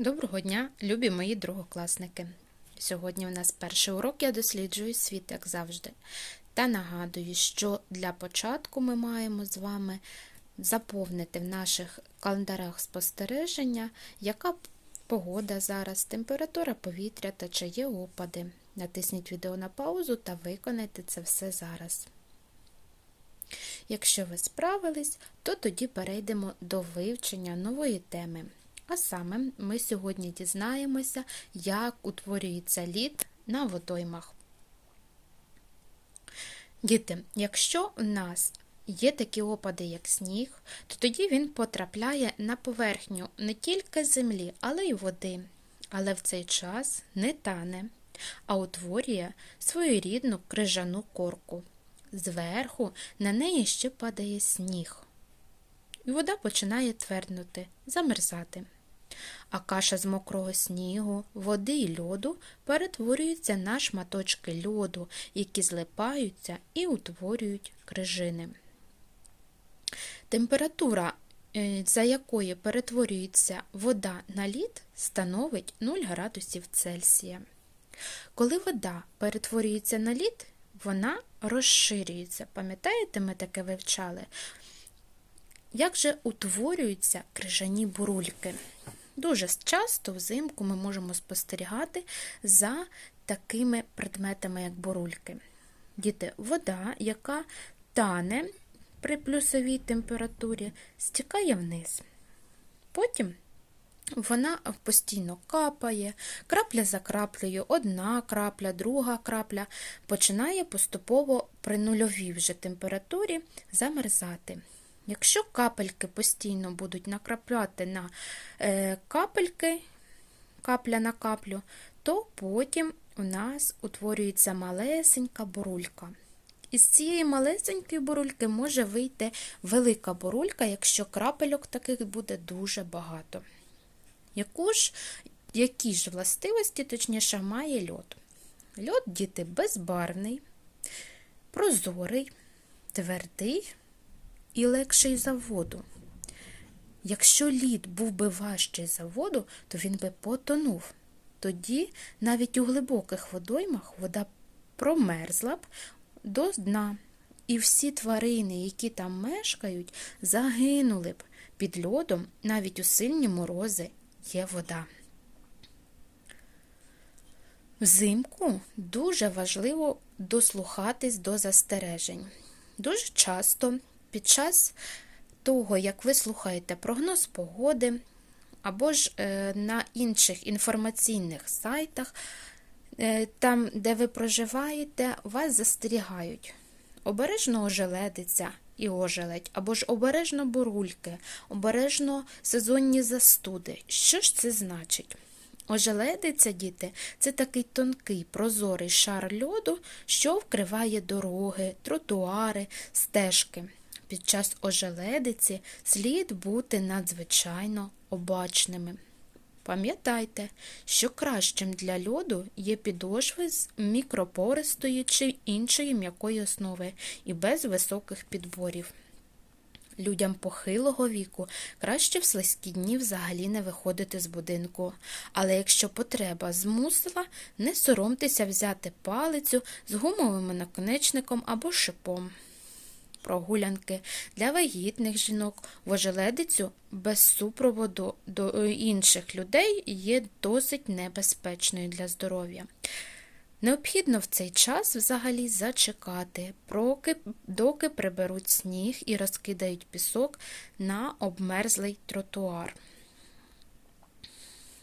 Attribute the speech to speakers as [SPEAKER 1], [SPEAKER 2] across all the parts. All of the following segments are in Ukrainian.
[SPEAKER 1] Доброго дня, любі мої другокласники! Сьогодні у нас перший урок я досліджую світ, як завжди. Та нагадую, що для початку ми маємо з вами заповнити в наших календарах спостереження, яка погода зараз, температура повітря та чи є опади. Натисніть відео на паузу та виконайте це все зараз. Якщо ви справились, то тоді перейдемо до вивчення нової теми. А саме ми сьогодні дізнаємося, як утворюється лід на водоймах. Діти, якщо у нас є такі опади, як сніг, то тоді він потрапляє на поверхню не тільки землі, але й води. Але в цей час не тане, а утворює своєрідну крижану корку. Зверху на неї ще падає сніг. І вода починає тверднути, замерзати. А каша з мокрого снігу, води і льоду перетворюється на шматочки льоду, які злипаються і утворюють крижини. Температура, е, за якою перетворюється вода на лід, становить 0 градусів Цельсія. Коли вода перетворюється на лід, вона розширюється. Пам'ятаєте, ми таке вивчали? Як же утворюються крижані бурульки? Дуже часто взимку ми можемо спостерігати за такими предметами, як бурульки. Діти, вода, яка тане при плюсовій температурі, стікає вниз. Потім вона постійно капає, крапля за краплею, одна крапля, друга крапля починає поступово при нульовій вже температурі замерзати. Якщо капельки постійно будуть накрапляти на е, капельки, капля на каплю, то потім у нас утворюється малесенька бурулька. Із цієї малесенької бурульки може вийти велика бурулька, якщо крапельок таких буде дуже багато. Яку ж, Які ж властивості, точніше, має льод? Льод, діти, безбарвний, прозорий, твердий і легший за воду. Якщо лід був би важчий за воду, то він би потонув. Тоді навіть у глибоких водоймах вода промерзла б до дна, і всі тварини, які там мешкають, загинули б під льодом навіть у сильні морози є вода. Взимку дуже важливо дослухатись до застережень. Дуже часто під час того, як ви слухаєте прогноз погоди, або ж е, на інших інформаційних сайтах, е, там, де ви проживаєте, вас застерігають. Обережно ожеледиця і ожеледь, або ж обережно бурульки, обережно сезонні застуди. Що ж це значить? Ожеледиця, діти, це такий тонкий прозорий шар льоду, що вкриває дороги, тротуари, стежки. Під час ожеледиці слід бути надзвичайно обачними. Пам'ятайте, що кращим для льоду є підошви з мікропористої чи іншої м'якої основи і без високих підборів. Людям похилого віку краще в слизькі дні взагалі не виходити з будинку, але якщо потреба змусила, не соромтеся взяти палицю з гумовим наконечником або шипом. Прогулянки для вагітних жінок в ожеледицю без супроводу до інших людей є досить небезпечною для здоров'я. Необхідно в цей час взагалі зачекати, доки приберуть сніг і розкидають пісок на обмерзлий тротуар.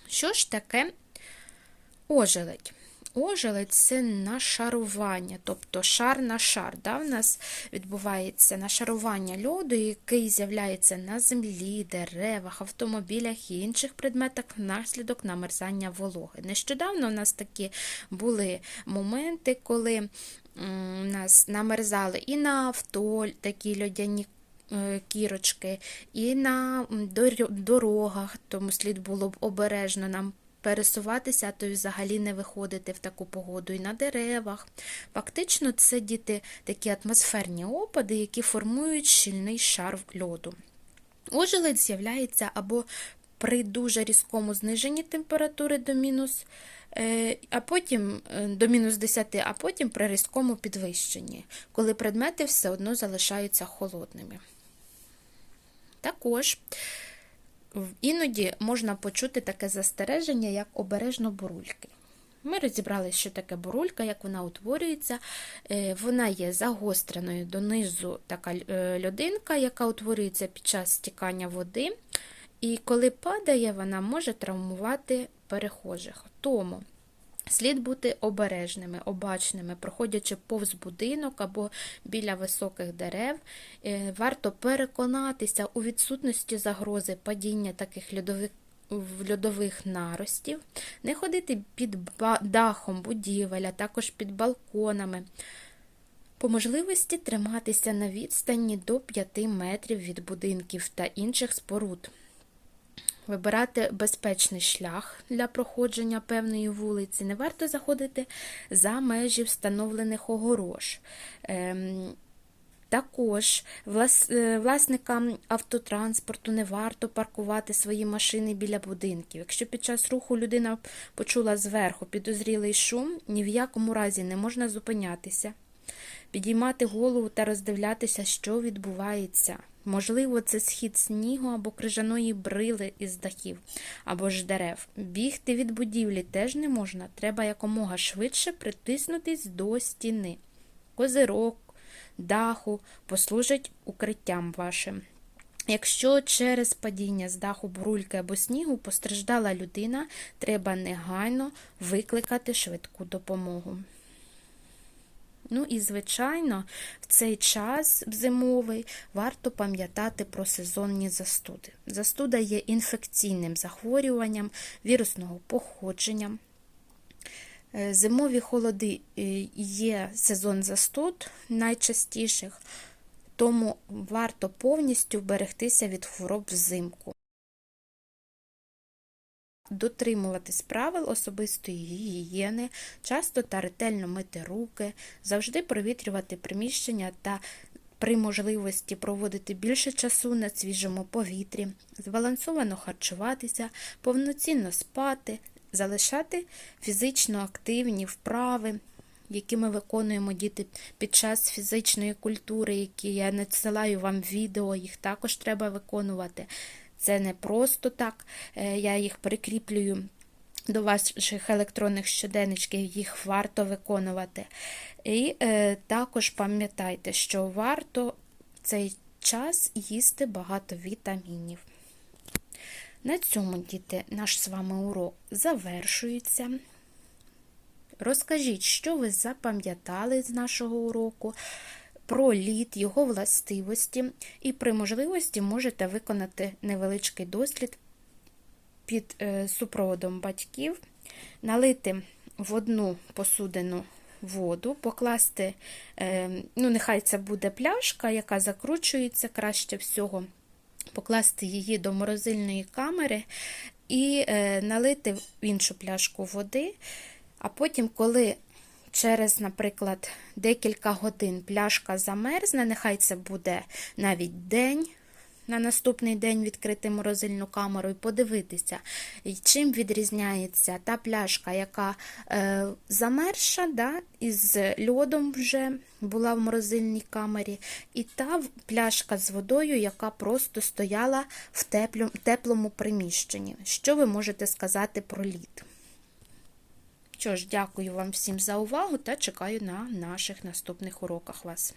[SPEAKER 1] Що ж таке ожеледь? Ожеледь це нашарування, тобто шар на шар. Да? В нас відбувається нашарування льоду, який з'являється на землі, деревах, автомобілях і інших предметах внаслідок намерзання вологи. Нещодавно у нас такі були моменти, коли у нас намерзали і на авто такі льодяні е, кірочки, і на дорогах, тому слід було б обережно нам пересуватися, то й взагалі не виходити в таку погоду і на деревах. Фактично, це діти такі атмосферні опади, які формують щільний шар льоду. Ожеледь з'являється або при дуже різкому зниженні температури до мінус, е, а потім е, до мінус 10, а потім при різкому підвищенні, коли предмети все одно залишаються холодними. Також іноді можна почути таке застереження, як обережно бурульки. Ми розібрали, що таке бурулька, як вона утворюється. Е, Вона є загостреною донизу така е, льодинка, яка утворюється під час стікання води. І коли падає, вона може травмувати перехожих. Тому слід бути обережними, обачними, проходячи повз будинок або біля високих дерев. Е, Варто переконатися у відсутності загрози падіння таких льодових льодових наростів, не ходити під дахом будівель, а також під балконами. По можливості триматися на відстані до 5 метрів від будинків та інших споруд. Вибирати безпечний шлях для проходження певної вулиці. Не варто заходити за межі встановлених огорож. Ем, також е, власникам автотранспорту не варто паркувати свої машини біля будинків. Якщо під час руху людина почула зверху підозрілий шум, ні в якому разі не можна зупинятися, підіймати голову та роздивлятися, що відбувається. Можливо, це схід снігу або крижаної брили із дахів, або ж дерев. Бігти від будівлі теж не можна, треба якомога швидше притиснутись до стіни. Козирок, даху послужать укриттям вашим. Якщо через падіння з даху бурульки або снігу постраждала людина, треба негайно викликати швидку допомогу. Ну і, звичайно, в цей час зимовий варто пам'ятати про сезонні застуди. Застуда є інфекційним захворюванням вірусного походження. Е, Зимові холоди е, є сезон застуд найчастіших, тому варто повністю вберегтися від хвороб взимку. Дотримуватись правил особистої гігієни, часто та ретельно мити руки, завжди провітрювати приміщення та при можливості проводити більше часу на свіжому повітрі, збалансовано харчуватися, повноцінно спати, залишати фізично активні вправи, які ми виконуємо діти під час фізичної культури, які я надсилаю вам відео, їх також треба виконувати. Це не просто так, е, я їх прикріплюю до ваших електронних щоденничків, їх варто виконувати. І е, також пам'ятайте, що варто в цей час їсти багато вітамінів. На цьому, діти, наш з вами урок завершується. Розкажіть, що ви запам'ятали з нашого уроку про лід, його властивості, і при можливості можете виконати невеличкий дослід під е, супроводом батьків, налити в одну посудину воду, покласти, е, ну, нехай це буде пляшка, яка закручується краще всього, покласти її до морозильної камери і е, налити в іншу пляшку води. А потім, коли через, наприклад, декілька годин пляшка замерзне, нехай це буде навіть день. На наступний день відкрити морозильну камеру і подивитися, чим відрізняється та пляшка, яка е, замерша, да, із льодом вже була в морозильній камері, і та пляшка з водою, яка просто стояла в теплому приміщенні. Що ви можете сказати про лід? Що ж, дякую вам всім за увагу та чекаю на наших наступних уроках вас.